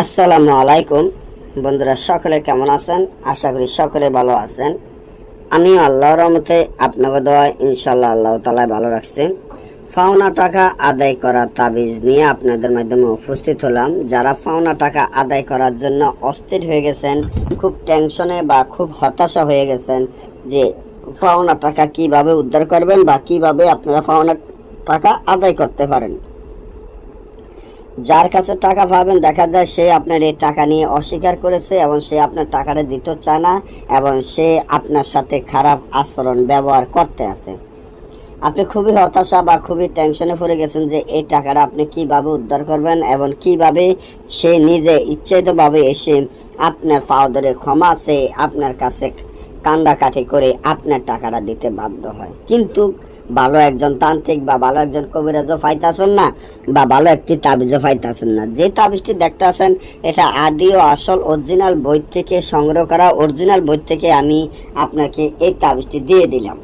আসসালামু আলাইকুম। বন্ধুরা, সকলে কেমন আছেন? আশা করি সকলে ভালো আছেন। আমি আল্লাহর রহমতে আপনাকে দোয়ায় ইনশাল্লাহ আল্লাহ তালায় ভালো রাখছি। ফাওনা টাকা আদায় করার তাবিজ নিয়ে আপনাদের মাধ্যমে উপস্থিত হলাম। যারা ফাওনা টাকা আদায় করার জন্য অস্থির হয়ে গেছেন, খুব টেনশনে বা খুব হতাশা হয়ে গেছেন যে ফাওনা টাকা কীভাবে উদ্ধার করবেন বা কীভাবে আপনারা ফাওনা টাকা আদায় করতে পারেন। যার কাছে টাকা পাবেন, দেখা যায় সে আপনার এই টাকা নিয়ে অস্বীকার করেছে এবং সে আপনার টাকাটা দিতে চায় না এবং সে আপনার সাথে খারাপ আচরণ ব্যবহার করতে আছে। আপনি খুবই হতাশা বা খুবই টেনশনে পড়ে গেছেন যে এই টাকাটা আপনি কীভাবে উদ্ধার করবেন এবং কীভাবে সে নিজে ইচ্ছায়িতভাবে এসে আপনার পাও ধরে ক্ষমা সে আপনার কাছে কান্দাকাটি করে আপনার টাকাটা দিতে বাধ্য হয়। কিন্তু ভালো একজন তান্ত্রিক বা ভালো একজন কবিরাজও পাইতাছেন না বা ভালো একটি তাবিজও পাইতাছেন না। যে তাবিজটি দেখতে আছেন এটা আদি ও আসল অরিজিনাল বই থেকে সংগ্রহ করা অরিজিনাল বই থেকে আমি আপনাকে এই তাবিজটি দিয়ে দিলাম।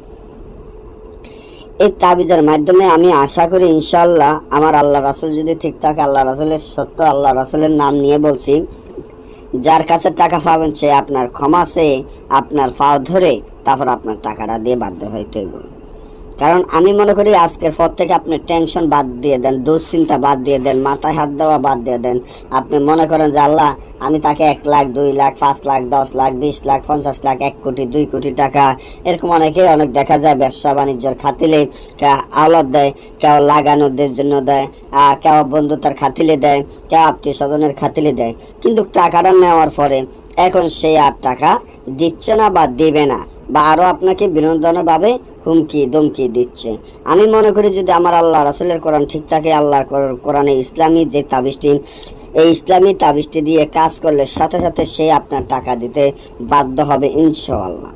এই তাবিজের মাধ্যমে আমি আশা করি ইনশাল্লাহ আমার আল্লাহ রাসুল যদি ঠিক থাকে, আল্লাহ রাসুলের সত্য, আল্লাহ রাসুলের নাম নিয়ে বলছি যার কাছে টাকা পাবেন সে আপনার ক্ষমা সে আপনার পাও ধরে তারপর আপনার টাকাটা দিয়ে বাধ্য হইতে হইব কারণ আমি মনে করি আজকের পর থেকে আপনি টেনশন বাদ দিয়ে দেন, দুশ্চিন্তা বাদ দিয়ে দেন, মাথায় হাত দেওয়া বাদ দিয়ে দেন। আপনি মনে করেন যে, আল্লাহ, আমি তাকে এক লাখ, দুই লাখ, পাঁচ লাখ, দশ লাখ, বিশ লাখ, পঞ্চাশ লাখ, এক কোটি, দুই কোটি টাকা এরকম অনেকে, অনেক দেখা যায় ব্যবসা বাণিজ্যের খাতিলে আওলাদ দেয় কেউ লাগানোদের জন্য দেয় কেউ বন্ধুতার খাতিলে দেয় কেউ আত্মীয় স্বজনের খাতিলে দেয়। কিন্তু টাকাটা নেওয়ার পরে এখন সে আর টাকা দিচ্ছে না বা দেবে না। বা আরও আপনাকে বিনোদনভাবে হুমকি দমকি দিচ্ছে। আমি মনে করি যদি আমার আল্লাহ রাসুলের কোরআন ঠিক থাকে, আল্লাহর কোরআনে ইসলামী যে তাবিজটি, এই ইসলামী তাবিজটি দিয়ে কাজ করলে সাথে সাথে সে আপনার টাকা দিতে বাধ্য হবে, ইনশাআল্লাহ।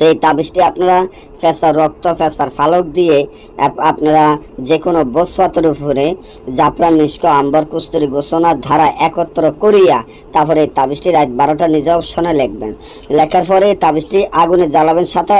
তো এই তাবিজটি আপনারা ফেসার রক্ত, ফেসার ফালক দিয়ে আপ- আপনারা যে কোনো বসওয়াতের উপরে জাফরান নিষ্ক, আম্বর কুস্তুরি ঘোষণার ধারা একত্র করিয়া তারপরে এই তাবিজটি রাত বারোটা নিজ অপশনে লিখবেন। লেখার পরে তাবিজটি আগুনে জ্বালাবেন সাথে